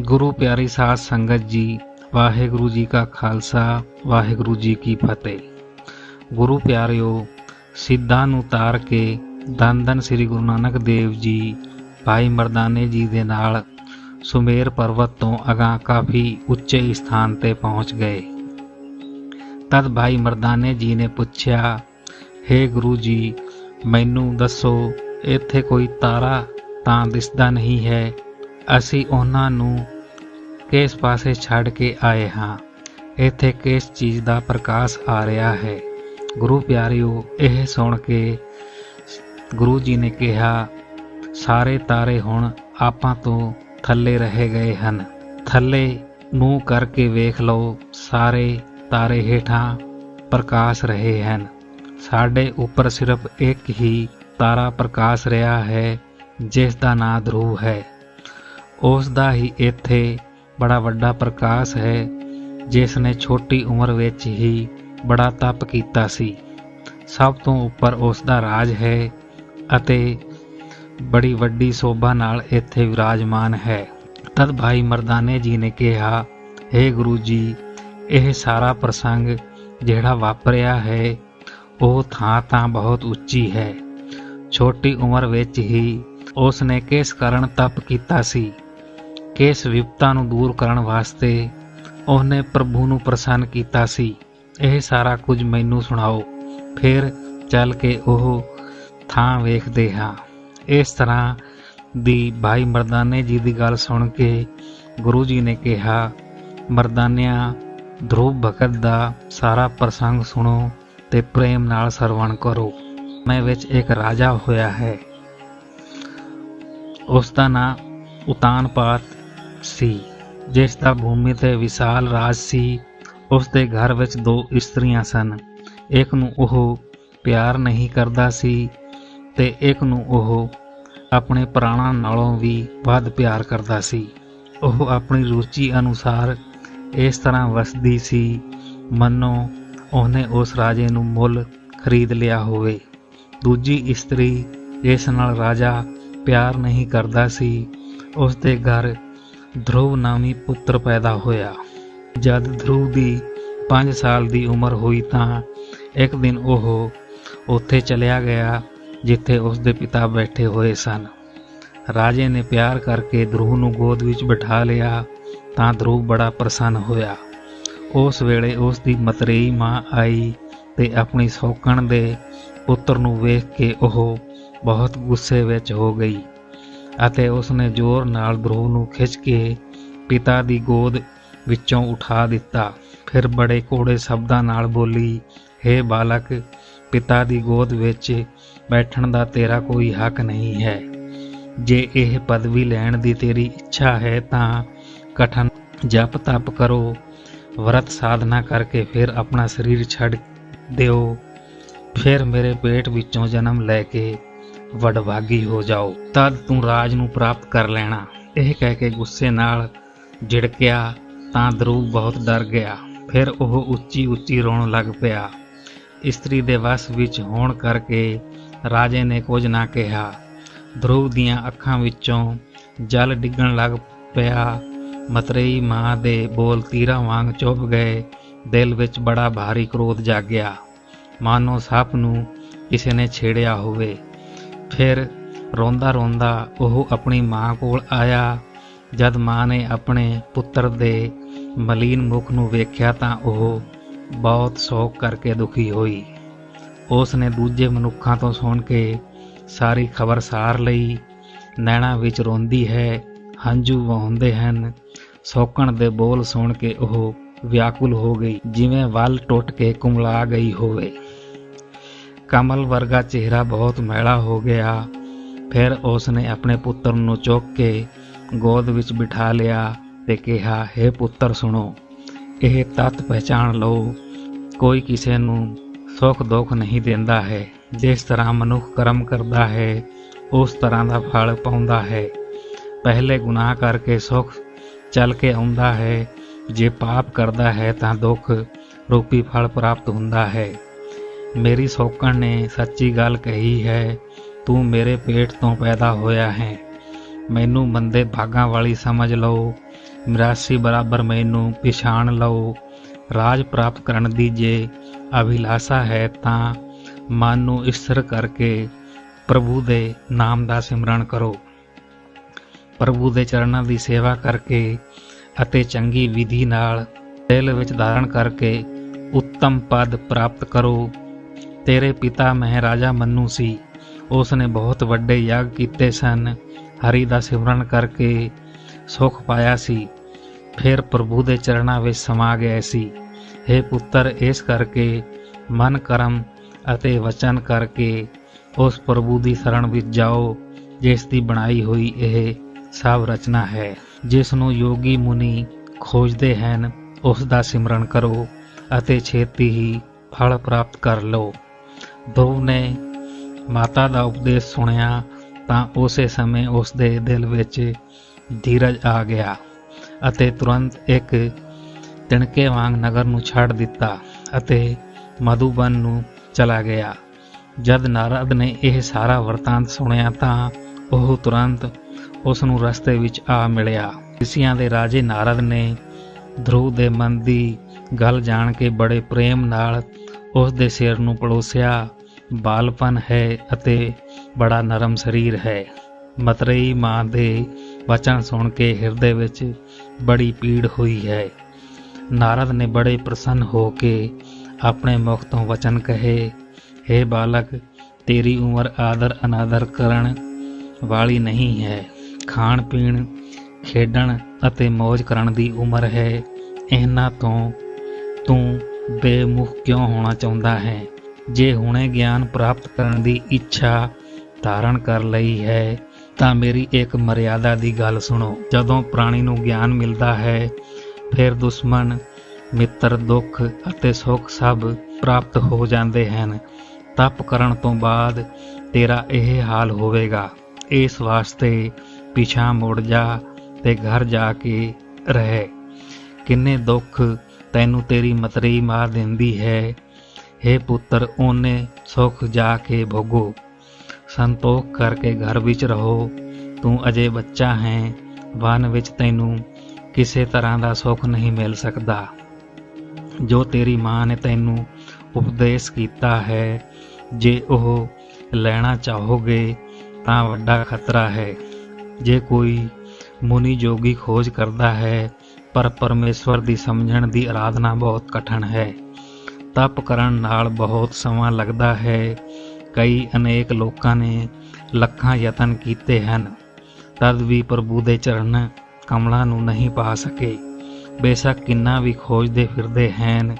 ਗੁਰੂ ਪਿਆਰੀ ਸਾਧ ਸੰਗਤ ਜੀ, ਵਾਹਿਗੁਰੂ ਜੀ ਕਾ ਖਾਲਸਾ, ਵਾਹਿਗੁਰੂ ਜੀ ਕੀ ਫਤਿਹ। ਗੁਰੂ ਪਿਆਰਿਓ, ਸਿੱਧਾਂ ਨੂੰ ਤਾਰ ਕੇ ਧੰਨ ਧੰਨ ਸ੍ਰੀ ਗੁਰੂ ਨਾਨਕ ਦੇਵ ਜੀ, ਭਾਈ ਮਰਦਾਨੇ ਜੀ ਦੇ ਨਾਲ ਸੁਮੇਰ ਪਰਬਤ ਤੋਂ ਅਗਾਂਹ ਕਾਫੀ ਉੱਚੇ ਸਥਾਨ ਤੇ ਪਹੁੰਚ ਗਏ। ਤਦ ਭਾਈ ਮਰਦਾਨੇ ਜੀ ਨੇ ਪੁੱਛਿਆ हे ਗੁਰੂ ਜੀ, ਮੈਨੂੰ ਦੱਸੋ, ਇੱਥੇ ਕੋਈ ਤਾਰਾ ਤਾਂ ਦਿਸਦਾ ਨਹੀਂ ਹੈ? ਅਸੀਂ ਉਹਨਾਂ ਨੂੰ ਕਿਸ ਪਾਸੇ ਛੱਡ ਕੇ ਆਏ ਹਾਂ? ਇੱਥੇ ਕਿਸ ਚੀਜ਼ ਦਾ ਪ੍ਰਕਾਸ਼ ਆ ਰਿਹਾ ਹੈ? ਗੁਰੂ ਪਿਆਰਿਓ, ਇਹ ਸੁਣ ਕੇ ਗੁਰੂ ਜੀ ਨੇ ਕਿਹਾ, ਸਾਰੇ ਤਾਰੇ ਹੁਣ ਆਪਾਂ ਤੋਂ ਥੱਲੇ ਰਹਿ ਗਏ ਹਨ। ਥੱਲੇ ਨੂੰ ਕਰਕੇ ਵੇਖ ਲਓ, ਸਾਰੇ ਤਾਰੇ ਹੇਠਾਂ ਪ੍ਰਕਾਸ਼ ਰਹੇ ਹਨ। ਸਾਡੇ ਉੱਪਰ ਸਿਰਫ ਇੱਕ ਹੀ ਤਾਰਾ ਪ੍ਰਕਾਸ਼ ਰਿਹਾ ਹੈ, ਜਿਸ ਦਾ ਨਾਂ ਧਰੂਵ ਹੈ। ਉਸ ਦਾ ਹੀ ਇੱਥੇ ਬੜਾ ਵੱਡਾ ਪ੍ਰਕਾਸ਼ ਹੈ ਜਿਸ ਨੇ ਛੋਟੀ ਉਮਰ ਵਿੱਚ ਹੀ ਬੜਾ ਤਪ ਕੀਤਾ ਸੀ। ਸਭ ਤੋਂ ਉੱਪਰ ਉਸ ਦਾ ਰਾਜ ਹੈ ਅਤੇ ਬੜੀ ਵੱਡੀ ਸੋਭਾ ਨਾਲ ਇੱਥੇ ਵਿਰਾਜਮਾਨ ਹੈ। ਤਦ ਭਾਈ ਮਰਦਾਨੇ ਜੀ ਨੇ ਕਿਹਾ हे ਗੁਰੂ ਜੀ, ਇਹ ਸਾਰਾ ਪ੍ਰਸੰਗ ਜਿਹੜਾ ਵਾਪਰਿਆ ਹੈ, ਉਹ ਥਾਂ ਤਾਂ ਬਹੁਤ ਉੱਚੀ ਹੈ। ਛੋਟੀ ਉਮਰ ਵਿੱਚ ਹੀ ਉਸ ਨੇ ਕਿਸ ਕਾਰਨ ਤਪ ਕੀਤਾ ਸੀ? ਕਿਸ ਵਿਪਤਾ ਨੂੰ ਦੂਰ ਕਰਨ ਵਾਸਤੇ ਉਹਨੇ ਪ੍ਰਭੂ ਨੂੰ ਪ੍ਰਸੰਨ ਕੀਤਾ ਸੀ। ਇਹ ਸਾਰਾ ਕੁਝ ਮੈਨੂੰ ਸੁਣਾਓ। ਫਿਰ ਚੱਲ ਕੇ ਉਹ ਥਾਂ ਵੇਖਦੇ ਹਾਂ। ਇਸ ਤਰ੍ਹਾਂ ਦੀ ਭਾਈ ਮਰਦਾਨੇ ਜੀ ਦੀ ਗੱਲ ਸੁਣ ਕੇ ਗੁਰੂ ਜੀ ਨੇ ਕਿਹਾ, ਮਰਦਾਨਿਆਂ ਧਰੂਪ ਭਗਤ ਦਾ ਸਾਰਾ ਪ੍ਰਸੰਗ ਸੁਣੋ ਤੇ ਪ੍ਰੇਮ ਨਾਲ ਸਰਵਣ ਕਰੋ। ਮੈਂ ਵਿੱਚ ਇੱਕ ਰਾਜਾ ਹੋਇਆ ਹੈ। ਉਸ ਦਾ ਨਾਂ ਉਤਾਨਪਾਤ ਸੀ, ਜਿਸ ਦਾ ਭੂਮੀ ਤੇ ਵਿਸ਼ਾਲ ਰਾਜ ਸੀ, ਉਸ ਦੇ ਘਰ ਵਿੱਚ ਦੋ ਇਸਤਰੀਆਂ ਸਨ। ਇੱਕ ਨੂੰ ਉਹ ਪਿਆਰ ਨਹੀਂ ਕਰਦਾ ਸੀ ਤੇ ਇੱਕ ਨੂੰ ਉਹ ਆਪਣੇ ਪ੍ਰਾਣਾਂ ਨਾਲੋਂ ਵੀ ਵੱਧ ਪਿਆਰ ਕਰਦਾ ਸੀ। ਉਹ ਆਪਣੀ ਰੁਚੀ ਅਨੁਸਾਰ ਇਸ ਤਰ੍ਹਾਂ ਵਸਦੀ ਸੀ, ਮੰਨੋ, ਉਹਨੇ ਉਸ ਰਾਜੇ ਨੂੰ ਮੁੱਲ ਖਰੀਦ ਲਿਆ ਹੋਵੇ। ਦੂਜੀ ਇਸਤਰੀ ਇਸ ਨਾਲ ਰਾਜਾ ਪਿਆਰ ਨਹੀਂ ਕਰਦਾ ਸੀ, ਉਸ ਦੇ ਘਰ ਧਰੁਵ ਨਾਮੀ ਪੁੱਤਰ ਪੈਦਾ ਹੋਇਆ। ਜਦ ਧਰੁਵ ਦੀ 5 ਸਾਲ ਦੀ ਉਮਰ ਹੋਈ ਤਾਂ ਇੱਕ ਦਿਨ ਉਹ ਉੱਥੇ ਚਲਿਆ ਗਿਆ, ਜਿੱਥੇ ਉਸ ਦੇ ਪਿਤਾ ਬੈਠੇ ਹੋਏ ਸਨ। ਰਾਜੇ ਨੇ ਪਿਆਰ ਕਰਕੇ ਧਰੁਵ ਨੂੰ ਗੋਦ ਵਿੱਚ ਬਿਠਾ ਲਿਆ ਤਾਂ ਧਰੁਵ ਬੜਾ ਪ੍ਰਸੰਨ ਹੋਇਆ। ਉਸ ਵੇਲੇ ਉਸ ਦੀ ਮਤਰੇਈ ਮਾਂ ਆਈ ਤੇ ਆਪਣੀ ਸੌਕਣ ਦੇ ਪੁੱਤਰ ਨੂੰ ਵੇਖ ਕੇ ਉਹ ਬਹੁਤ ਗੁੱਸੇ ਵਿੱਚ ਹੋ ਗਈ। ਅਤੇ ਉਸਨੇ ਜ਼ੋਰ ਨਾਲ ਧਰੁਵ ਨੂੰ ਖਿੱਚ ਕੇ ਪਿਤਾ ਦੀ ਗੋਦ ਵਿੱਚੋਂ ਉਠਾ ਦਿੱਤਾ। ਫਿਰ ਬੜੇ ਕੋੜੇ ਸ਼ਬਦਾਂ ਨਾਲ ਬੋਲੀ हे ਬਾਲਕ, ਪਿਤਾ ਦੀ ਗੋਦ ਵਿੱਚ ਬੈਠਣ ਦਾ ਤੇਰਾ ਕੋਈ ਹੱਕ ਨਹੀਂ ਹੈ। ਜੇ ਇਹ ਪਦਵੀ ਲੈਣ ਦੀ ਤੇਰੀ ਇੱਛਾ ਹੈ ਤਾਂ ਕਠਨ ਜਪ ਤਪ ਕਰੋ। ਵਰਤ ਸਾਧਨਾ ਕਰਕੇ ਫਿਰ ਆਪਣਾ ਸਰੀਰ ਛੱਡ ਦਿਓ। ਫਿਰ ਮੇਰੇ ਪੇਟ ਵਿੱਚੋਂ ਜਨਮ ਲੈ ਕੇ ਵਡਭਾਗੀ ਹੋ ਜਾਓ, ਤਦ ਤੂੰ ਰਾਜ ਨੂੰ ਪ੍ਰਾਪਤ ਕਰ ਲੈਣਾ। ਇਹ ਕਹਿ ਕੇ ਗੁੱਸੇ ਨਾਲ ਝਿੜਕਿਆ ਤਾਂ ਧਰੂਵ ਬਹੁਤ ਡਰ ਗਿਆ। ਫਿਰ ਉਹ ਉੱਚੀ ਉੱਚੀ ਰੋਣ ਲੱਗ ਪਿਆ। ਇਸਤਰੀ ਦੇ ਵਸ ਵਿੱਚ ਹੋਣ ਕਰਕੇ ਰਾਜੇ ਨੇ ਕੁਝ ਨਾ ਕਿਹਾ। ਧਰੂਵ ਦੀਆਂ ਅੱਖਾਂ ਵਿੱਚੋਂ ਜਲ ਡਿੱਗਣ ਲੱਗ ਪਿਆ। ਮਤਰੇਈ ਮਾਂ ਦੇ ਬੋਲ ਤੀਰਾਂ ਵਾਂਗ ਚੁੱਭ ਗਏ। ਦਿਲ ਵਿੱਚ ਬੜਾ ਭਾਰੀ ਕ੍ਰੋਧ ਜਾਗਿਆ। ਮਾਨੋ ਸੱਪ ਨੂੰ ਕਿਸੇ ਨੇ ਛੇੜਿਆ ਹੋਵੇ। ਫਿਰ ਰੋਂਦਾ ਰੋਂਦਾ ਉਹ ਆਪਣੀ ਮਾਂ ਕੋਲ ਆਇਆ। ਜਦ ਮਾਂ ਨੇ ਆਪਣੇ ਪੁੱਤਰ ਦੇ ਮਲੀਨ ਮੁਖ ਨੂੰ ਵੇਖਿਆ ਤਾਂ ਉਹ ਬਹੁਤ ਸੋਗ ਕਰਕੇ ਦੁਖੀ ਹੋਈ। ਉਸ ਨੇ ਦੂਜੇ ਮਨੁੱਖਾਂ ਤੋਂ ਸੁਣ ਕੇ ਸਾਰੀ ਖਬਰ ਸਾਰ ਲਈ। ਨੈਣਾ ਵਿੱਚ ਰੋਂਦੀ ਹੈ, ਹੰਝੂ ਵਹਾਉਂਦੇ ਹਨ। ਸੌਕਣ ਦੇ ਬੋਲ ਸੁਣ ਕੇ ਉਹ ਵਿਆਕੁਲ ਹੋ ਗਈ, ਜਿਵੇਂ ਵੱਲ ਟੁੱਟ ਕੇ ਕੁਮਲਾ ਗਈ ਹੋਵੇ। ਕਮਲ ਵਰਗਾ ਚਿਹਰਾ ਬਹੁਤ ਮੈਲਾ ਹੋ ਗਿਆ। ਫਿਰ ਉਸ ਨੇ ਆਪਣੇ ਪੁੱਤਰ ਨੂੰ ਚੁੱਕ ਕੇ ਗੋਦ ਵਿੱਚ ਬਿਠਾ ਲਿਆ ਤੇ ਕਿਹਾ हे ਪੁੱਤਰ, ਸੁਣੋ, ਇਹ ਤਤ ਪਹਿਚਾਨ ਲਓ। ਕੋਈ ਕਿਸੇ ਨੂੰ ਸੁੱਖ ਦੁੱਖ ਨਹੀਂ ਦਿੰਦਾ ਹੈ। ਜਿਸ ਤਰ੍ਹਾਂ ਮਨੁੱਖ ਕਰਮ ਕਰਦਾ ਹੈ, ਉਸ ਤਰ੍ਹਾਂ ਦਾ ਫਲ ਪਾਉਂਦਾ ਹੈ। ਪਹਿਲੇ ਗੁਨਾਹ ਕਰਕੇ ਸੁੱਖ ਚੱਲ ਕੇ ਆਉਂਦਾ ਹੈ। ਜੇ ਪਾਪ ਕਰਦਾ ਹੈ ਤਾਂ ਦੁੱਖ ਰੂਪੀ ਫਲ ਪ੍ਰਾਪਤ ਹੁੰਦਾ ਹੈ। ਮੇਰੀ ਸੌਕਣ ਨੇ ਸੱਚੀ ਗੱਲ ਕਹੀ ਹੈ, ਤੂੰ ਮੇਰੇ ਪੇਟ ਤੋਂ ਪੈਦਾ ਹੋਇਆ ਹੈ। ਮੈਨੂੰ ਮੰਦੇ ਭਾਗਾਂ ਵਾਲੀ ਸਮਝ ਲਓ, ਮਿਰਾਸੀ ਬਰਾਬਰ ਮੈਨੂੰ ਪਛਾਣ ਲਓ। ਰਾਜ ਪ੍ਰਾਪਤ ਕਰਨ ਦੀ ਜੇ ਅਭਿਲਾਸ਼ਾ ਹੈ ਤਾਂ ਮਨ ਨੂੰ ਇਸਰ ਕਰਕੇ ਪ੍ਰਭੂ ਦੇ ਨਾਮ ਦਾ ਸਿਮਰਨ ਕਰੋ। ਪ੍ਰਭੂ ਦੇ ਚਰਨਾਂ ਦੀ ਸੇਵਾ ਕਰਕੇ ਅਤੇ ਚੰਗੀ ਵਿਧੀ ਨਾਲ ਦਿਲ ਵਿੱਚ ਧਾਰਨ ਕਰਕੇ ਉੱਤਮ ਪਦ ਪ੍ਰਾਪਤ ਕਰੋ। ਤੇਰੇ ਪਿਤਾ ਮਹਾਰਾਜਾ ਮੰਨੂ ਸੀ। ਉਸ ਨੇ ਬਹੁਤ ਵੱਡੇ ਯੱਗ ਕੀਤੇ ਸਨ। ਹਰੀ ਦਾ ਸਿਮਰਨ ਕਰਕੇ ਸੁਖ ਪਾਇਆ ਸੀ। ਫਿਰ ਪ੍ਰਭੂ ਦੇ ਚਰਨਾਂ ਵਿੱਚ ਸਮਾ ਗਏ ਸੀ। हे ਪੁੱਤਰ, ਇਸ ਕਰਕੇ ਮਨ ਕਰਮ ਅਤੇ ਵਚਨ ਕਰਕੇ ਉਸ ਪ੍ਰਭੂ ਦੀ ਸ਼ਰਣ ਵਿੱਚ ਜਾਓ, ਜਿਸ ਦੀ ਬਣਾਈ ਹੋਈ ਇਹ ਸਭ ਰਚਨਾ ਹੈ। ਜਿਸ ਨੂੰ ਯੋਗੀ ਮੁਨੀ ਖੋਜਦੇ ਹਨ, ਉਸ ਦਾ ਸਿਮਰਨ ਕਰੋ ਅਤੇ ਛੇਤੀ ਹੀ ਫਲ ਪ੍ਰਾਪਤ ਕਰ ਲਓ। ਧਰੁਵ ਨੇ ਮਾਤਾ ਦਾ ਉਪਦੇਸ਼ ਸੁਣਿਆ ਤਾਂ ਉਸੇ ਸਮੇਂ ਉਸ ਦੇ ਦਿਲ ਵਿੱਚ ਧੀਰਜ ਆ ਗਿਆ ਅਤੇ ਤੁਰੰਤ ਇੱਕ ਤਿਣਕੇ ਵਾਂਗ ਨਗਰ ਨੂੰ ਛੱਡ ਦਿੱਤਾ ਅਤੇ ਮਧੂਬਨ ਨੂੰ ਚਲਾ ਗਿਆ। ਜਦ ਨਾਰਦ ਨੇ ਇਹ ਸਾਰਾ ਵਰਤਾਂਤ ਸੁਣਿਆ ਤਾਂ ਉਹ ਤੁਰੰਤ ਉਸ ਨੂੰ ਰਸਤੇ ਵਿੱਚ ਆ ਮਿਲਿਆ। ਰਿਸ਼ੀਆਂ ਦੇ ਰਾਜੇ ਨਾਰਦ ਨੇ ਧਰੁਵ ਦੇ ਮਨ ਦੀ ਗੱਲ ਜਾਣ ਕੇ ਬੜੇ ਪ੍ਰੇਮ ਨਾਲ ਉਸ ਦੇ ਸਿਰ ਨੂੰ ਪਲੋਸਿਆ ਬਾਲਪਨ ਹੈ ਅਤੇ ਬੜਾ ਨਰਮ ਸਰੀਰ ਹੈ। ਮਤਰੇਈ ਮਾਂ ਦੇ ਵਚਨ ਸੁਣ ਕੇ ਹਿਰਦੇ ਵਿੱਚ ਬੜੀ ਪੀੜ ਹੋਈ ਹੈ। ਨਾਰਦ ਨੇ ਬੜੇ ਪ੍ਰਸੰਨ ਹੋ ਕੇ ਆਪਣੇ ਮੁਖ ਤੋਂ ਵਚਨ ਕਹੇ हे ਬਾਲਕ, ਤੇਰੀ ਉਮਰ ਆਦਰ ਅਨਾਦਰ ਕਰਨ ਵਾਲੀ ਨਹੀਂ ਹੈ। ਖਾਣ ਪੀਣ, ਖੇਡਣ ਅਤੇ ਮौज ਕਰਨ ਦੀ ਉਮਰ ਹੈ। ਇਹਨਾਂ ਤੋਂ ਤੂੰ ਬੇਮੁਖ ਕਿਉਂ ਹੋਣਾ ਚਾਹੁੰਦਾ ਹੈ? ਜੇ ਹੁਣੇ ਗਿਆਨ ਪ੍ਰਾਪਤ ਕਰਨ ਦੀ ਇੱਛਾ ਧਾਰਨ ਕਰ ਲਈ ਹੈ, ਤਾਂ ਮੇਰੀ ਇੱਕ ਮਰਿਆਦਾ ਦੀ ਗੱਲ ਸੁਣੋ। ਜਦੋਂ ਪ੍ਰਾਣੀ ਨੂੰ ਗਿਆਨ ਮਿਲਦਾ ਹੈ, ਫਿਰ ਦੁਸ਼ਮਣ, ਮਿੱਤਰ, ਦੁੱਖ ਅਤੇ ਸੁੱਖ ਸਭ ਪ੍ਰਾਪਤ ਹੋ ਜਾਂਦੇ ਹਨ। ਤਪ ਕਰਨ ਤੋਂ ਬਾਅਦ ਤੇਰਾ ਇਹ ਹਾਲ ਹੋਵੇਗਾ। ਇਸ ਵਾਸਤੇ ਪਿਛਾ ਮੁੜ ਜਾ ਤੇ ਘਰ ਜਾ ਕੇ ਰਹੇ। ਕਿੰਨੇ ਦੁੱਖ ਤੈਨੂੰ ਤੇਰੀ ਮਤਰੀ ਮਾਰ ਦਿੰਦੀ ਹੈ। हे ਪੁੱਤਰ, ਉਹਨੇ ਸੁਖ ਜਾ ਕੇ ਭੋਗੋ। ਸੰਤੋਖ ਕਰਕੇ ਘਰ ਵਿੱਚ ਰਹੋ। ਤੂੰ ਅਜੇ ਬੱਚਾ ਹੈ। ਵਨ ਵਿੱਚ ਤੈਨੂੰ ਕਿਸੇ ਤਰ੍ਹਾਂ ਦਾ ਸੁੱਖ ਨਹੀਂ ਮਿਲ ਸਕਦਾ। ਜੋ ਤੇਰੀ ਮਾਂ ਨੇ ਤੈਨੂੰ ਉਪਦੇਸ਼ ਕੀਤਾ ਹੈ, ਜੇ ਉਹ ਲੈਣਾ ਚਾਹੋਗੇ ਤਾਂ ਵੱਡਾ ਖਤਰਾ ਹੈ। ਜੇ ਕੋਈ ਮੁਨੀ ਜੋਗੀ ਖੋਜ ਕਰਦਾ ਹੈ, ਪਰ ਪਰਮੇਸ਼ਵਰ ਦੀ ਸਮਝਣ ਦੀ ਆਰਾਧਨਾ ਬਹੁਤ ਕਠਿਨ ਹੈ। ਤਪ ਕਰਨ ਨਾਲ ਬਹੁਤ ਸਮਾਂ ਲੱਗਦਾ ਹੈ। ਕਈ ਅਨੇਕ ਲੋਕਾਂ ਨੇ ਲੱਖਾਂ ਯਤਨ ਕੀਤੇ ਹਨ। ਤਦ ਵੀ ਪ੍ਰਭੂ ਦੇ ਚਰਨ ਕਮਲਾਂ ਨੂੰ ਨਹੀਂ ਪਾ ਸਕੇ। ਬੇਸ਼ੱਕ ਕਿੰਨਾ ਵੀ ਖੋਜਦੇ ਫਿਰਦੇ ਹਨ,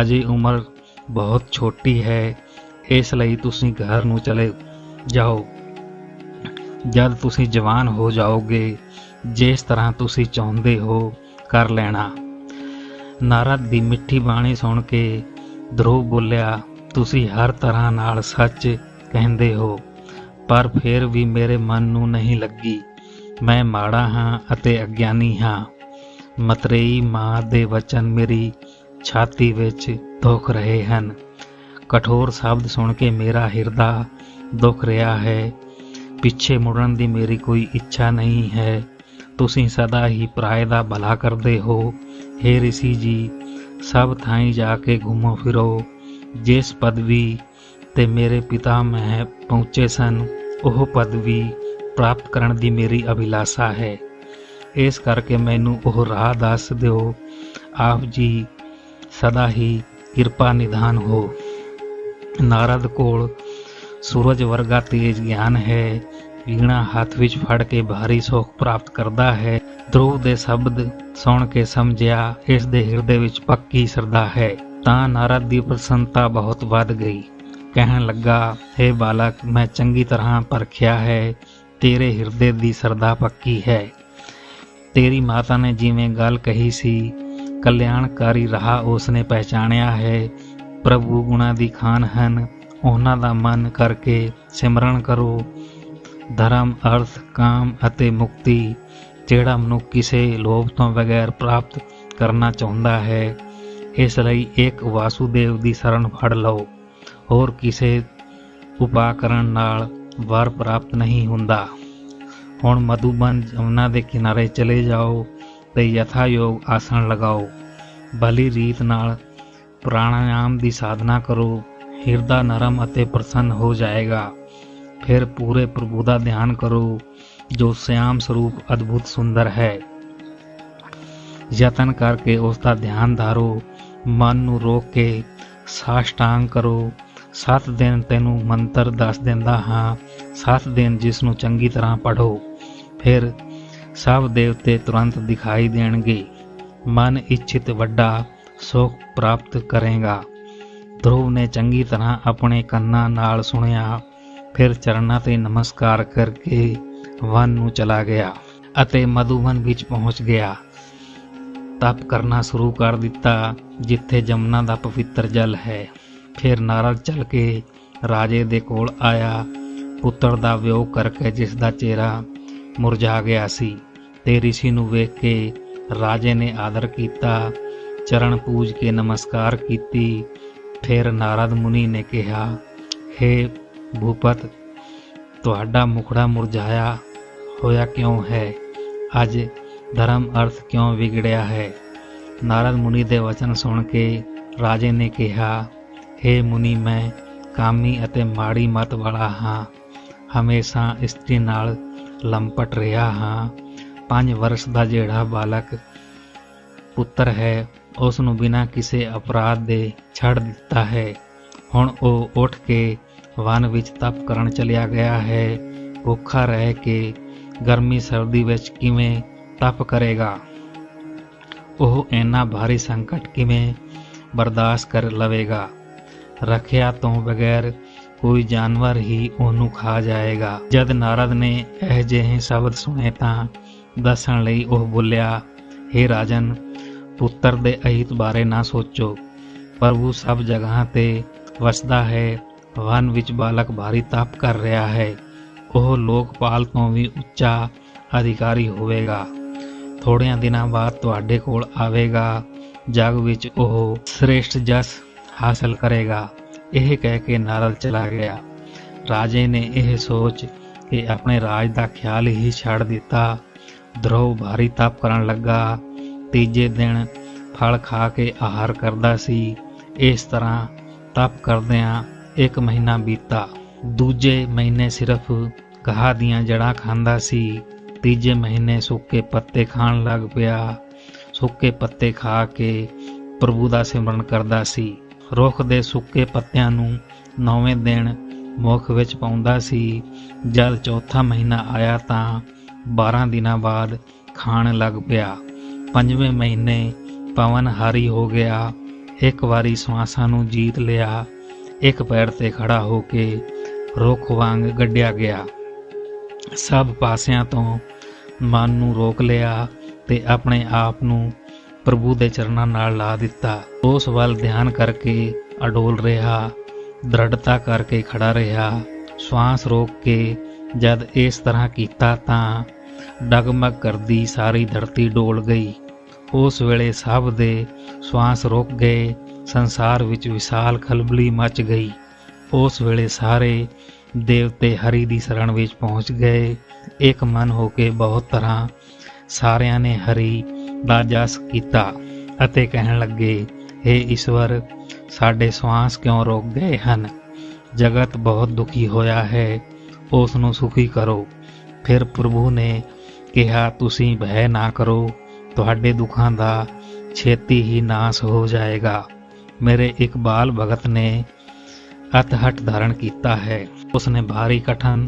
ਅਜੇ ਉਮਰ ਬਹੁਤ ਛੋਟੀ ਹੈ। ਇਸ ਲਈ ਤੁਸੀਂ ਘਰ ਨੂੰ ਚਲੇ ਜਾਓ। ਜਦ ਤੁਸੀਂ ਜਵਾਨ ਹੋ ਜਾਓਗੇ, ਜਿਸ ਤਰ੍ਹਾਂ ਤੁਸੀਂ ਚਾਹੁੰਦੇ ਹੋ, ਕਰ ਲੈਣਾ। ਨਾਰਦ ਦੀ ਮਿੱਠੀ ਬਾਣੀ ਸੁਣ ਕੇ ਧਰੁਵ ਬੋਲਿਆ ਤੁਸੀਂ ਹਰ ਤਰ੍ਹਾਂ ਨਾਲ ਸੱਚ ਕਹਿੰਦੇ ਹੋ ਪਰ ਫਿਰ ਵੀ ਮੇਰੇ ਮਨ ਨੂੰ ਨਹੀਂ ਲੱਗੀ ਮੈਂ ਮਾੜਾ ਹਾਂ ਅਤੇ ਅਗਿਆਨੀ ਹਾਂ ਮਤਰੇਈ ਮਾਂ ਦੇ ਵਚਨ ਮੇਰੀ ਛਾਤੀ ਵਿੱਚ ਦੁਖ ਰਹੇ ਹਨ ਕਠੋਰ ਸ਼ਬਦ ਸੁਣ ਕੇ ਮੇਰਾ ਹਿਰਦਾ ਦੁਖ ਰਿਹਾ ਹੈ ਪਿੱਛੇ ਮੁੜਨ ਦੀ ਮੇਰੀ ਕੋਈ ਇੱਛਾ ਨਹੀਂ ਹੈ ਤੁਸੀਂ ਸਦਾ ਹੀ ਪ੍ਰਾਇ ਦਾ ਭਲਾ ਕਰਦੇ ਹੋ हे ઋષਿ ਜੀ ਸਭ ਥਾਈਂ ਜਾ ਕੇ ਘੁੰਮੋ ਫਿਰੋ। ਜਿਸ ਪਦਵੀ ਤੇ ਮੇਰੇ ਪਿਤਾ ਮਹਿ ਪਹੁੰਚੇ ਸਨ, ਉਹ ਪਦਵੀ ਪ੍ਰਾਪਤ ਕਰਨ ਦੀ ਮੇਰੀ ਅਭਿਲਾਸ਼ਾ ਹੈ। ਇਸ ਕਰਕੇ ਮੈਨੂੰ ਉਹ ਰਾਹ ਦੱਸ ਦਿਓ। ਆਪ ਜੀ ਸਦਾ ਹੀ ਕਿਰਪਾ ਨਿਧਾਨ ਹੋ। ਨਾਰਦ ਕੋਲ ਸੂਰਜ ਵਰਗਾ ਤੇਜ ਗਿਆਨ ਹੈ। ਵੀਣਾ ਹੱਥ ਵਿੱਚ ਫੜ ਕੇ ਭਾਰੀ ਸੁਖ ਪ੍ਰਾਪਤ ਕਰਦਾ ਹੈ। ਧਰੁਵ ਦੇ ਸ਼ਬਦ ਸੁਣ ਕੇ ਸਮਝਿਆ, ਇਸ ਦੇ ਹਿਰਦੇ ਵਿੱਚ ਪੱਕੀ ਸਰਦਾ ਹੈ। ਤਾਂ ਨਾਰਦ ਦੀ ਪ੍ਰਸੰਨਤਾ ਬਹੁਤ ਵੱਧ ਗਈ। ਕਹਿਣ ਲੱਗਾ हे ਬਾਲਕ, ਮੈਂ ਚੰਗੀ ਤਰ੍ਹਾਂ ਪਰਖਿਆ ਹੈ, ਤੇਰੇ ਹਿਰਦੇ ਦੀ ਸਰਦਾ ਪੱਕੀ ਹੈ। ਤੇਰੀ ਮਾਤਾ ਨੇ ਜਿਵੇਂ ਗੱਲ ਕਹੀ ਸੀ, ਕਲਿਆਣਕਾਰੀ ਰਾਹ ਉਸਨੇ ਪਹਿਚਾਣਿਆ ਹੈ। ਪ੍ਰਭੂ ਗੁਣਾ ਦੀ ਖਾਨ ਹਨ, ਉਹਨਾਂ ਦਾ ਮਨ ਕਰਕੇ ਸਿਮਰਨ ਕਰੋ। ਧਰਮ, ਅਰਥ, ਕਾਮ ਅਤੇ ਮੁਕਤੀ ਜਿਹੜਾ ਮਨੁੱਖ ਕਿਸੇ ਲੋਭ ਤੋਂ ਬਗੈਰ ਪ੍ਰਾਪਤ ਕਰਨਾ ਚਾਹੁੰਦਾ ਹੈ, ਇਸ ਲਈ ਇੱਕ ਵਾਸੂਦੇਵ ਦੀ ਸ਼ਰਨ ਫੜ ਲਓ। ਹੋਰ ਕਿਸੇ ਉਪਾਅ ਕਰਨ ਨਾਲ ਵਰ ਪ੍ਰਾਪਤ ਨਹੀਂ ਹੁੰਦਾ। ਹੁਣ ਮਧੂਬਨ ਜਮਨਾ ਦੇ ਕਿਨਾਰੇ ਚਲੇ ਜਾਓ ਤੇ ਯਥਾ ਯੋਗ ਆਸਣ ਲਗਾਓ। ਬਲੀ ਰੀਤ ਨਾਲ ਪ੍ਰਾਣਾਯਾਮ ਦੀ ਸਾਧਨਾ ਕਰੋ। ਹਿਰਦਾ ਨਰਮ ਅਤੇ ਪ੍ਰਸੰਨ ਹੋ ਜਾਏਗਾ। ਫਿਰ ਪੂਰੇ ਪ੍ਰਭੂ ਦਾ ਧਿਆਨ ਕਰੋ। ਜੋ ਸਿਆਮ ਸਰੂਪ ਅਦਭੁਤ ਸੁੰਦਰ ਹੈ। ਯਤਨ ਕਰਕੇ ਉਸ ਦਾ ਧਿਆਨ ਧਾਰੋ, ਮਨ ਨੂੰ ਰੋਕ ਕੇ ਸਾਸ਼ਟਾਂਗ ਕਰੋ। ਸੱਤ ਦਿਨ ਤੈਨੂੰ ਮੰਤਰ ਦੱਸ ਦਿੰਦਾ ਹਾਂ। ਸੱਤ ਦਿਨ ਜਿਸ ਨੂੰ ਚੰਗੀ ਤਰ੍ਹਾਂ ਪੜੋ ਫਿਰ ਸਭ ਦੇਵਤੇ ਤੁਰੰਤ ਦਿਖਾਈ ਦੇਣਗੇ। ਮਨ ਇੱਛਿਤ ਵੱਡਾ ਸੁਖ ਪ੍ਰਾਪਤ ਕਰੇਗਾ। ਧਰੁਵ ਨੇ ਚੰਗੀ ਤਰ੍ਹਾਂ ਆਪਣੇ ਕੰਨਾਂ ਨਾਲ ਸੁਣਿਆ, ਫਿਰ ਚਰਨਾਂ ਤੇ ਨਮਸਕਾਰ ਕਰਕੇ ਵਨ ਨੂੰ ਚਲਾ ਗਿਆ ਅਤੇ ਮਧੂਵਨ ਵਿੱਚ ਪਹੁੰਚ ਗਿਆ ਤਪ ਕਰਨਾ ਸ਼ੁਰੂ ਕਰ ਦਿੱਤਾ ਜਿੱਥੇ ਜਮਨਾ ਦਾ ਪਵਿੱਤਰ ਜਲ ਹੈ ਫਿਰ ਨਾਰਦ ਚੱਲ ਕੇ ਰਾਜੇ ਦੇ ਕੋਲ ਆਇਆ ਪੁੱਤਰ ਦਾ ਵਿਯੋਗ ਕਰਕੇ ਜਿਸ ਦਾ ਚਿਹਰਾ ਮੁਰਝਾ ਗਿਆ ਸੀ ਤੇ ઋષਿ ਨੂੰ ਵੇਖ ਕੇ ਰਾਜੇ ਨੇ ਆਦਰ ਕੀਤਾ ਚਰਨ ਪੂਜ ਕੇ ਨਮਸਕਾਰ ਕੀਤੀ ਫਿਰ ਨਾਰਦ ਮੁਨੀ ਨੇ ਕਿਹਾ हे ਭੂਪਤ ਤੁਹਾਡਾ ਮੁਖੜਾ ਮੁਰਝਾਇਆ ਹੋਇਆ ਕਿਉਂ ਹੈ? ਅੱਜ ਧਰਮ ਅਰਥ ਕਿਉਂ ਵਿਗੜਿਆ ਹੈ? ਨਾਰਦ ਮੁਨੀ ਦੇ ਵਚਨ ਸੁਣ ਕੇ ਰਾਜੇ ਨੇ ਕਿਹਾ हे ਮੁਨੀ, ਮੈਂ ਕਾਮੀ ਅਤੇ ਮਾੜੀ ਮਤ ਵਾਲਾ ਹਾਂ। ਹਮੇਸ਼ਾ ਇਸਤਰੀ ਨਾਲ ਲੰਪਟ ਰਿਹਾ ਹਾਂ। 5 ਵਰਸ਼ ਦਾ ਜਿਹੜਾ ਬਾਲਕ ਪੁੱਤਰ ਹੈ ਉਸ ਨੂੰ ਬਿਨਾਂ ਕਿਸੇ ਅਪਰਾਧ ਦੇ ਛੱਡ ਦਿੱਤਾ ਹੈ। ਹੁਣ ਉਹ ਉੱਠ ਕੇ ਵਨ ਵਿੱਚ ਤਪ ਕਰਨ ਚਲਿਆ ਗਿਆ ਹੈ। ਭੁੱਖਾ ਰਹਿ ਕੇ ਗਰਮੀ ਸਰਦੀ ਵਿੱਚ ਕਿਵੇਂ ਤਪ ਕਰੇਗਾ? ਉਹ ਇੰਨਾ ਭਾਰੀ ਸੰਕਟ ਕਿਵੇਂ ਬਰਦਾਸ਼ਤ ਕਰ ਲਵੇਗਾ? ਰੱਖਿਆ ਤੋਂ ਬਗੈਰ ਕੋਈ ਜਾਨਵਰ ਹੀ ਉਹਨੂੰ ਖਾ ਜਾਏਗਾ। ਜਦ ਨਾਰਦ ਨੇ ਇਹ ਜਿਹੇ ਸ਼ਬਦ ਸੁਣੇ ਤਾਂ ਦੱਸਣ ਲਈ ਉਹ ਬੋਲਿਆ हे ਰਾਜਨ, ਪੁੱਤਰ ਦੇ ਅਹਿਤ ਬਾਰੇ ਨਾ ਸੋਚੋ। ਪ੍ਰਭੂ ਸਭ ਜਗ੍ਹਾ ਤੇ ਵਸਦਾ ਹੈ। ਵਨ ਵਿੱਚ ਬਾਲਕ ਭਾਰੀ ਤਪ ਕਰ ਰਿਹਾ ਹੈ। ਉਹ ਲੋਕਪਾਲ ਤੋਂ ਵੀ ਉੱਚਾ ਅਧਿਕਾਰੀ ਹੋਵੇਗਾ। ਥੋੜਿਆਂ ਦਿਨਾਂ ਬਾਅਦ ਤੁਹਾਡੇ ਕੋਲ ਆਵੇਗਾ, ਜਗ ਵਿੱਚ ਉਹ ਸ੍ਰੇਸ਼ਟ ਜਸ ਹਾਸਲ ਕਰੇਗਾ। ਇਹ ਕਹਿ ਕੇ ਨਾਰਦ ਚਲਾ ਗਿਆ। ਰਾਜੇ ਨੇ ਇਹ ਸੋਚ ਕੇ ਆਪਣੇ ਰਾਜ ਦਾ ਖਿਆਲ ਹੀ ਛੱਡ ਦਿੱਤਾ। ਧਰੋਹ ਭਾਰੀ ਤਪ ਕਰਨ ਲੱਗਾ। ਤੀਜੇ ਦਿਨ ਫਲ ਖਾ ਕੇ ਆਹਾਰ ਕਰਦਾ ਸੀ। ਇਸ ਤਰ੍ਹਾਂ ਤਪ ਕਰਦਿਆਂ ਇੱਕ ਮਹੀਨਾ ਬੀਤਾ। ਦੂਜੇ ਮਹੀਨੇ ਸਿਰਫ ਘਾਹ ਦੀਆਂ ਜੜਾਂ ਖਾਂਦਾ ਸੀ। ਤੀਜੇ ਮਹੀਨੇ ਸੁੱਕੇ ਪੱਤੇ ਖਾਣ ਲੱਗ ਪਿਆ। ਸੁੱਕੇ ਪੱਤੇ ਖਾ ਕੇ ਪ੍ਰਭੂ ਦਾ ਸਿਮਰਨ ਕਰਦਾ ਸੀ। ਰੁੱਖ ਦੇ ਸੁੱਕੇ ਪੱਤਿਆਂ ਨੂੰ ਨੌਵੇਂ ਦਿਨ ਮੁਖ ਵਿੱਚ ਪਾਉਂਦਾ ਸੀ। ਜਦ ਚੌਥਾ ਮਹੀਨਾ ਆਇਆ ਤਾਂ 12 ਦਿਨਾਂ ਬਾਅਦ ਖਾਣ ਲੱਗ ਪਿਆ। ਪੰਜਵੇਂ ਮਹੀਨੇ ਪਵਨ ਹਾਰੀ ਹੋ ਗਿਆ। ਇੱਕ ਵਾਰੀ ਸਵਾਸਾਂ ਨੂੰ ਜੀਤ ਲਿਆ। ਇੱਕ ਪੈਰ ਤੇ ਖੜਾ ਹੋ ਕੇ ਰੁੱਖ ਵਾਂਗ ਗੱਡਿਆ ਗਿਆ। ਸਭ ਪਾਸਿਆਂ ਤੋਂ ਮਨ ਨੂੰ ਰੋਕ ਲਿਆ ਤੇ ਆਪਣੇ ਆਪ ਨੂੰ ਪ੍ਰਭੂ ਦੇ ਚਰਨਾਂ ਨਾਲ ਲਾ ਦਿੱਤਾ। ਉਸ ਵੱਲ ਧਿਆਨ ਕਰਕੇ ਅਡੋਲ ਰਿਹਾ, ਦ੍ਰਿੜਤਾ ਕਰਕੇ ਖੜਾ ਰਿਹਾ। ਸਵਾਸ ਰੋਕ ਕੇ ਜਦ ਇਸ ਤਰ੍ਹਾਂ ਕੀਤਾ ਤਾਂ ਡਗਮਗ ਕਰਦੀ ਸਾਰੀ ਧਰਤੀ ਡੋਲ ਗਈ। ਉਸ ਵੇਲੇ ਸਭ ਦੇ ਸਵਾਸ ਰੁਕ ਗਏ, ਸੰਸਾਰ ਵਿੱਚ ਵਿਸ਼ਾਲ ਖਲਬਲੀ ਮਚ ਗਈ। ਉਸ ਵੇਲੇ ਸਾਰੇ ਦੇਵਤੇ ਹਰੀ ਦੀ ਸ਼ਰਣ ਵਿੱਚ ਪਹੁੰਚ ਗਏ। ਇੱਕ ਮਨ ਹੋ ਕੇ ਬਹੁਤ ਤਰ੍ਹਾਂ ਸਾਰਿਆਂ ਨੇ ਹਰੀ ਦਾ ਜਸ ਕੀਤਾ ਅਤੇ ਕਹਿਣ ਲੱਗੇ हे ਈਸ਼ਵਰ, ਸਾਡੇ ਸਵਾਸ ਕਿਉਂ ਰੁਕ ਗਏ ਹਨ? ਜਗਤ ਬਹੁਤ ਦੁਖੀ ਹੋਇਆ ਹੈ, ਉਸ ਨੂੰ ਸੁਖੀ ਕਰੋ। ਫਿਰ ਪ੍ਰਭੂ ਨੇ ਕਿਹਾ, ਤੁਸੀਂ ਭੈ ਨਾ ਕਰੋ, ਤੁਹਾਡੇ ਦੁੱਖਾਂ ਦਾ ਛੇਤੀ ਹੀ ਨਾਸ ਹੋ ਜਾਏਗਾ। ਮੇਰੇ ਇੱਕ ਬਾਲ ਭਗਤ ਨੇ ਅਤਹਟ ਧਾਰਨ ਕੀਤਾ ਹੈ। ਉਸ ਨੇ ਭਾਰੀ ਕਠਨ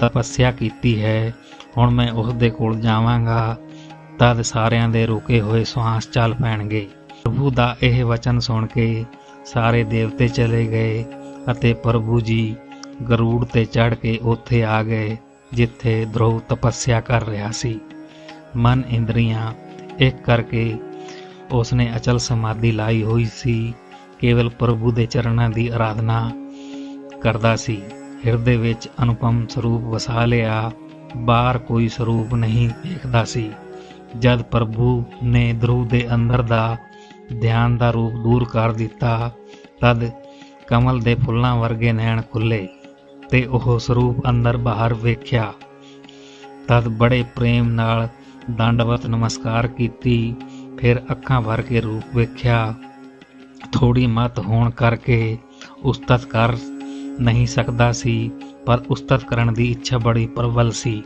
ਤਪੱਸਿਆ ਕੀਤੀ ਹੈ। ਹੁਣ ਮੈਂ ਉਸ ਦੇ ਕੋਲ ਜਾਵਾਂਗਾ ਤਦ ਸਾਰਿਆਂ ਦੇ ਰੁਕੇ ਹੋਏ ਸਵਾਸ ਚੱਲ ਪੈਣਗੇ। ਪ੍ਰਭੂ ਦਾ ਇਹ ਵਚਨ ਸੁਣ ਕੇ ਸਾਰੇ ਦੇਵਤੇ ਚਲੇ ਗਏ ਅਤੇ ਪ੍ਰਭੂ ਜੀ ਗਰੂੜ ਤੇ ਚੜ ਕੇ ਉੱਥੇ ਆ ਗਏ, ਜਿੱਥੇ ਧਰੁਵ ਤਪੱਸਿਆ ਕਰ ਰਿਹਾ ਸੀ। ਮਨ ਇੰਦਰੀਆਂ ਇੱਕ ਕਰਕੇ ਉਸਨੇ ਅਚਲ ਸਮਾਧੀ ਲਾਈ ਹੋਈ ਸੀ, ਕੇਵਲ ਪ੍ਰਭੂ ਦੇ ਚਰਨਾਂ ਦੀ ਆਰਾਧਨਾ ਕਰਦਾ ਸੀ। ਹਿਰਦੇ ਵਿੱਚ ਅਨੁਪਮ ਸਰੂਪ ਵਸਾ ਲਿਆ, ਬਾਹਰ ਕੋਈ ਸਰੂਪ ਨਹੀਂ ਦੇਖਦਾ ਸੀ। ਜਦ ਪ੍ਰਭੂ ਨੇ ਧਰੁਵ ਦੇ ਅੰਦਰ ਦਾ ਧਿਆਨ ਦਾ ਰੂਪ ਦੂਰ ਕਰ ਦਿੱਤਾ, ਤਦ ਕਮਲ ਦੇ ਫੁੱਲਾਂ ਵਰਗੇ ਨੈਣ ਖੁੱਲੇ ਤੇ ਉਹ ਸਰੂਪ ਅੰਦਰ ਬਾਹਰ ਵੇਖਿਆ। ਤਦ ਬੜੇ ਪ੍ਰੇਮ ਨਾਲ ਦੰਡਵਤ ਨਮਸਕਾਰ ਕੀਤੀ, ਫਿਰ ਅੱਖਾਂ ਭਰ ਕੇ ਰੂਪ ਵੇਖਿਆ। ਥੋੜੀ ਮਤ ਹੋਣ ਕਰਕੇ ਉਸਤਤ ਕਰ ਨਹੀਂ ਸਕਦਾ ਸੀ, ਪਰ ਉਸਤਤ ਕਰਨ ਦੀ ਇੱਛਾ ਬੜੀ ਪ੍ਰਬਲ ਸੀ।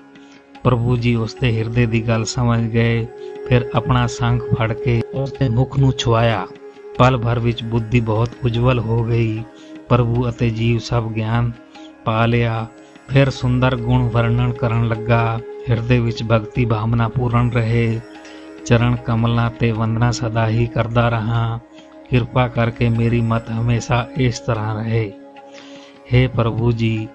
ਪ੍ਰਭੂ ਜੀ ਉਸਦੇ ਹਿਰਦੇ ਦੀ ਗੱਲ ਸਮਝ ਗਏ, ਫਿਰ ਆਪਣਾ ਸੰਖ ਫੜ ਕੇ ਉਸਦੇ ਮੁਖ ਨੂੰ ਛੁਆਇਆ। ਪਲ ਭਰ ਵਿੱਚ ਬੁੱਧੀ ਬਹੁਤ ਉਜਵਲ ਹੋ ਗਈ। ਪ੍ਰਭੂ ਅਤੇ ਜੀਵ ਸਭ ਗਿਆਨ ਪਾ ਲਿਆ। ਫਿਰ ਸੁੰਦਰ ਗੁਣ ਵਰਣਨ ਕਰਨ ਲੱਗਾ। ਹਿਰਦੇ ਵਿੱਚ ਭਗਤੀ ਭਾਵਨਾ ਪੂਰਨ ਰਹੇ। ਚਰਨ ਕਮਲਾਂ ਤੇ ਵੰਦਨਾ ਸਦਾ ਹੀ ਕਰਦਾ ਰਹਾ। ਕਿਰਪਾ ਕਰਕੇ ਮੇਰੀ ਮਤ ਹਮੇਸ਼ਾ ਇਸ ਤਰ੍ਹਾਂ ਰਹੇ। हे ਪ੍ਰਭੂ ਜੀ,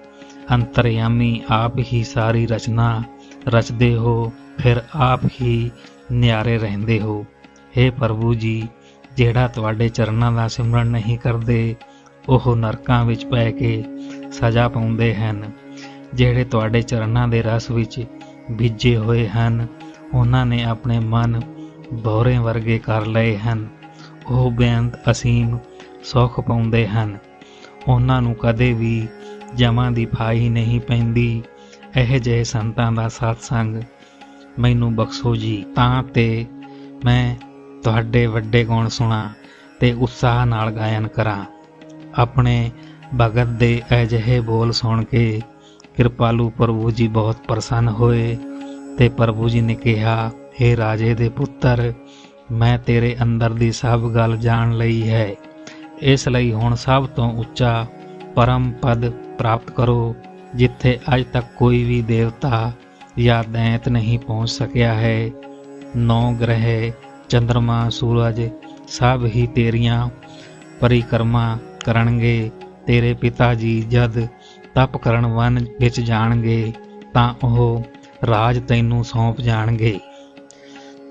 ਅੰਤਰਯਾਮੀ ਆਪ ਹੀ ਸਾਰੀ ਰਚਨਾ ਰਚਦੇ ਹੋ, ਫਿਰ ਆਪ ਹੀ ਨਿਆਰੇ ਰਹਿੰਦੇ ਹੋ। हे ਪ੍ਰਭੂ ਜੀ, ਜਿਹੜਾ ਤੁਹਾਡੇ ਚਰਨਾਂ ਦਾ ਸਿਮਰਨ ਨਹੀਂ ਕਰਦੇ, ਉਹ ਨਰਕਾਂ ਵਿੱਚ ਪੈ ਕੇ ਸਜ਼ਾ ਪਾਉਂਦੇ ਹਨ। ਜਿਹੜੇ ਤੁਹਾਡੇ ਚਰਨਾਂ ਦੇ ਰਸ ਵਿੱਚ ਭਿੱਜੇ ਹੋਏ ਹਨ, ਉਹਨਾਂ ਨੇ ਆਪਣੇ ਮਨ ਬੋਰੇ ਵਰਗੇ ਕਰ ਲਏ ਹਨ। ਉਹ ਬੇਅੰਤ ਅਸੀਮ ਸੁੱਖ ਪਾਉਂਦੇ ਹਨ। ਉਹਨਾਂ ਨੂੰ ਕਦੇ ਵੀ ਜਮਾਂ ਦੀ ਫਾਈ ਨਹੀਂ ਪੈਂਦੀ। ਇਹ ਜਿਹੇ ਸੰਤਾਂ ਦਾ ਸਾਥ-ਸੰਗ ਮੈਨੂੰ ਬਖਸ਼ੋ ਜੀ। ਤਾਂ ਤੇ ਮੈਂ ਤੁਹਾਡੇ ਵੱਡੇ ਗੁਣ ਸੁਣਾ ਤੇ ਉਤਸ਼ਾਹ ਨਾਲ ਗਾਇਨ ਕਰਾਂ। ਆਪਣੇ ਭਗਤ ਦੇ ਅਜਿਹੇ ਬੋਲ ਸੁਣ ਕੇ ਕਿਰਪਾਲੂ ਪ੍ਰਭੂ ਜੀ ਬਹੁਤ ਪ੍ਰਸੰਨ ਹੋਏ ਤੇ ਪ੍ਰਭੂ ਜੀ ਨੇ ਕਿਹਾ हे ਰਾਜੇ ਦੇ ਪੁੱਤਰ, ਮੈਂ ਤੇਰੇ ਅੰਦਰ ਦੀ ਸਭ ਗੱਲ ਜਾਣ ਲਈ ਹੈ। ਇਸ ਲਈ ਹੁਣ ਸਭ ਤੋਂ ਉੱਚਾ ਪਰਮ ਪਦ ਪ੍ਰਾਪਤ ਕਰੋ, ਜਿੱਥੇ ਅਜ ਤੱਕ ਕੋਈ ਵੀ ਦੇਵਤਾ ਜਾਂ ਦੈਂਤ ਨਹੀਂ ਪਹੁੰਚ ਸਕਿਆ ਹੈ। ਨੌ ਗ੍ਰਹਿ ਚੰ드ਰਮਾ ਸੂਰਜ, ਸਭ ਹੀ ਤੇਰੀਆਂ ਪਰਿਕਰਮਾ ਕਰਨਗੇ। ਤੇਰੇ ਪਿਤਾ ਜੀ ਜਦ ਤਪ ਕਰਨ ਵਨ ਵਿੱਚ ਜਾਣਗੇ, ਤਾਂ ਉਹ ਰਾਜ ਤੈਨੂੰ ਸੌਂਪ ਜਾਣਗੇ।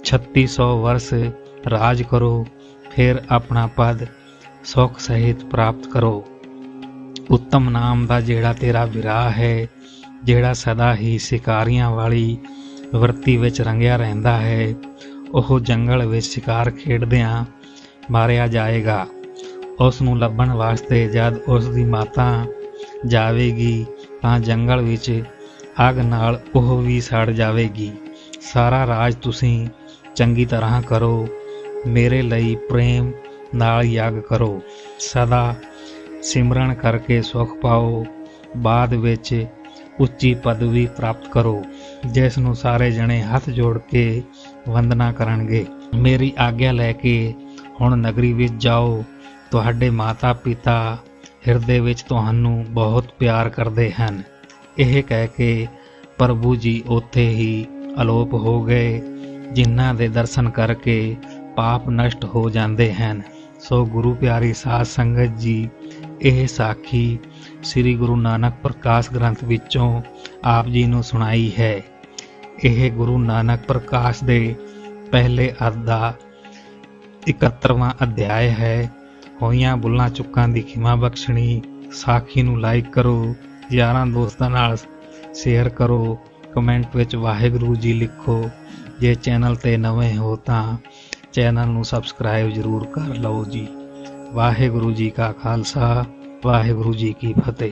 3600 ਵਰਸ ਰਾਜ ਕਰੋ, ਫਿਰ ਆਪਣਾ ਪਦ ਸੁਖ ਸਹਿਤ ਪ੍ਰਾਪਤ ਕਰੋ। ਉੱਤਮ ਨਾਮ ਦਾ ਜਿਹੜਾ ਤੇਰਾ ਵਿਰਾਹ ਹੈ, ਜਿਹੜਾ ਸਦਾ ਹੀ ਸ਼ਿਕਾਰੀਆਂ ਵਾਲੀ ਵਰਤੀ ਵਿੱਚ ਰੰਗਿਆ ਰਹਿੰਦਾ ਹੈ, ਉਹ ਜੰਗਲ ਵਿੱਚ ਸ਼ਿਕਾਰ ਖੇਡਦਿਆਂ ਮਾਰਿਆ ਜਾਏਗਾ। ਉਸ ਨੂੰ ਲੱਭਣ ਵਾਸਤੇ ਜਦ ਉਸ ਦੀ ਮਾਤਾ ਜਾਵੇਗੀ, ਤਾਂ ਜੰਗਲ ਵਿੱਚ ਅੱਗ ਨਾਲ ਉਹ ਵੀ ਸੜ ਜਾਵੇਗੀ। ਸਾਰਾ ਰਾਜ ਤੁਸੀਂ ਚੰਗੀ ਤਰ੍ਹਾਂ ਕਰੋ। ਮੇਰੇ ਲਈ ਪ੍ਰੇਮ ਨਾਲ ਯਾਗ ਕਰੋ। ਸਦਾ ਸਿਮਰਨ ਕਰਕੇ ਸੁਖ ਪਾਓ। ਬਾਅਦ ਵਿੱਚ ਉੱਚੀ ਪਦਵੀ ਪ੍ਰਾਪਤ ਕਰੋ, ਜਿਸ ਨੂੰ ਸਾਰੇ ਜਣੇ ਹੱਥ ਜੋੜ ਕੇ ਵੰਦਨਾ ਕਰਨਗੇ। ਮੇਰੀ ਆਗਿਆ ਲੈ ਕੇ ਹੁਣ ਨਗਰੀ ਵਿੱਚ ਜਾਓ। ਤੁਹਾਡੇ ਮਾਤਾ ਪਿਤਾ ਹਿਰਦੇ ਵਿੱਚ ਤੁਹਾਨੂੰ ਬਹੁਤ ਪਿਆਰ ਕਰਦੇ ਹਨ। ਇਹ ਕਹਿ ਕੇ ਪ੍ਰਭੂ ਜੀ ਉੱਥੇ ਹੀ ਅਲੋਪ ਹੋ ਗਏ, ਜਿਨ੍ਹਾਂ ਦੇ ਦਰਸ਼ਨ ਕਰਕੇ ਪਾਪ ਨਸ਼ਟ ਹੋ ਜਾਂਦੇ ਹਨ। ਸੋ ਗੁਰੂ ਪਿਆਰੀ ਸਾਧ ਸੰਗਤ ਜੀ, ਇਹ ਸਾਖੀ ਸ੍ਰੀ ਗੁਰੂ ਨਾਨਕ ਪ੍ਰਕਾਸ਼ ਗ੍ਰੰਥ ਵਿੱਚੋਂ ਆਪ ਜੀ ਨੂੰ ਸੁਣਾਈ ਹੈ। ਇਹ ਗੁਰੂ ਨਾਨਕ ਪ੍ਰਕਾਸ਼ ਦੇ ਪਹਿਲੇ ਅੱਧ ਦਾ 71ਵਾਂ ਅਧਿਆਇ ਹੈ। ਹੋਈਆਂ ਬੁੱਲਾਂ ਚੁੱਕਾਂ ਦੀ ਖਿਮਾ ਬਖਸ਼ਣੀ ਸਾਖੀ ਨੂੰ ਲਾਈਕ ਕਰੋ, ਯਾਰਾਂ ਦੋਸਤਾਂ ਨਾਲ ਸ਼ੇਅਰ ਕਰੋ ਕਮੈਂਟ ਵਿੱਚ ਵਾਹਿਗੁਰੂ ਜੀ ਲਿਖੋ। ਜੇ ਚੈਨਲ ਤੇ ਨਵੇਂ ਹੋ ਤਾਂ ਚੈਨਲ ਨੂੰ ਸਬਸਕ੍ਰਾਈਬ ਜ਼ਰੂਰ ਕਰ ਲਓ ਜੀ। ਵਾਹਿਗੁਰੂ ਜੀ ਕਾ ਖਾਲਸਾ, ਵਾਹਿਗੁਰੂ ਜੀ ਕੀ ਫਤਿਹ।